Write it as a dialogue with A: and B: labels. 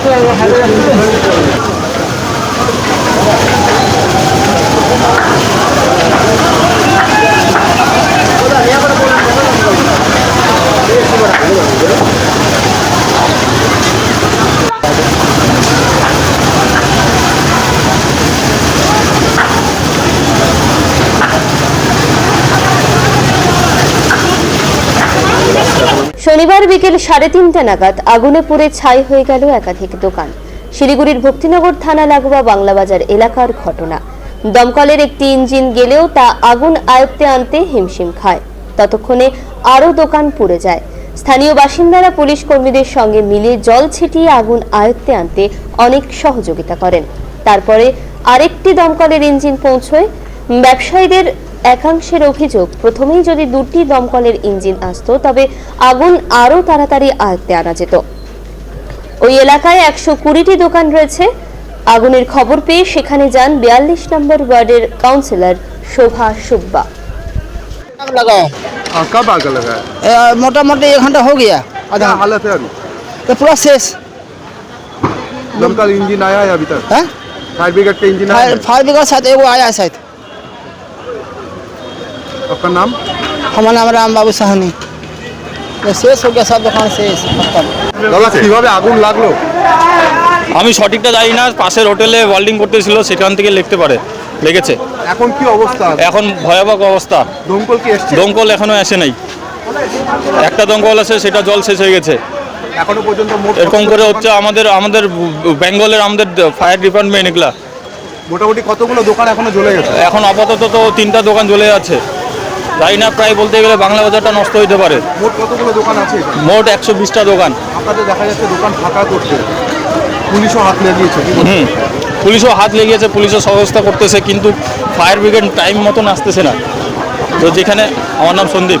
A: 对，我还是。শনিবার বিকেল সাড়ে তিনটা নাগাদ আগুনে পুড়ে ছাই হয়ে গেল একাধিক দোকান। শিলিগুড়ির ভক্তিনগর থানা লাগোয়া বাংলাবাজার এলাকার ঘটনা। দমকলের একটি ইঞ্জিন গেলেও তা আগুন আয়ত্তে আনতে হিমশিম খায়। ততক্ষণে আরও দোকান পুড়ে যায়। স্থানীয় বাসিন্দারা পুলিশ কর্মীদের সঙ্গে মিলে জল ছিটিয়ে আগুন আয়ত্তে আনতে অনেক সহযোগিতা করেন। তারপরে আরেকটি দমকলের ইঞ্জিন পৌঁছয়। ব্যবসায়ীদের একাংশের অভিযোগ প্রথমেই যদি দুটি দমকলের ইঞ্জিন আসতো তবে আগুন আরও তাড়াতাড়ি আয়ত্তে আনা যেত ওই এলাকায় একশো কুড়িটি দোকান রয়েছে আগুনের খবর পেয়ে সেখানে যান বিয়াল্লিশ নম্বর ওয়ার্ডের কাউন্সিলর শোভা সুব্বা
B: आग लगाओ
C: हाँ, कब आग लगा है
B: ए, मोटा मोटी एक घंटा हो गया आधा
C: क्या
B: घंटा
C: हालत है अभी
B: तो पूरा शेष
C: दमकल इंजन आया है अभी तक
B: है
C: फायर ब्रिगेड का इंजन आया
B: फायर
C: है
B: फायर ब्रिगेड शायद एगो आया है शायद
C: आपका नाम
B: हमारा नाम राम बाबू साहनी तो शेष हो गया सब दुकान शेष खत्म
C: দাদা কিভাবে আগুন লাগলো
D: আমি সঠিকটা জানি না পাশের হোটেলে ওয়েল্ডিং করতেছিল সেখান থেকে লিখতে পারে লেগেছে
C: এখন কি অবস্থা
D: এখন ভয়াবহ অবস্থা
C: দমকল কি এসছে
D: দমকল এখনো আসে নাই একটা দমকল আছে সেটা জল শেষ হয়ে গেছে
C: এখনো পর্যন্ত মোট
D: এরকম
C: কতগুলো
D: করে
C: দোকান-
D: হচ্ছে আমাদের আমাদের বেঙ্গলের আমাদের ফায়ার ডিপার্টমেন্ট এগুলা
C: মোটামুটি কতগুলো দোকান এখনো জ্বলে গেছে
D: এখন আপাতত তো তিনটা দোকান জ্বলে যাচ্ছে জানি না প্রায় বলতে গেলে বাংলা বাজারটা নষ্ট হইতে পারে।
C: মোট কতগুলো দোকান আছে
D: মোট একশো বিশটা দোকান।
C: আপনাদের দেখা যাচ্ছে দোকান ফাঁকা করতে পুলিশও হাত লাগিয়েছে।
D: হুম। পুলিশও হাত লেগেছে পুলিশও সহস্থা করতেছে কিন্তু ফায়ার ব্রিগেড টাইম মতন আসতেছে না। তো যেখানে আমার নাম সন্দীপ।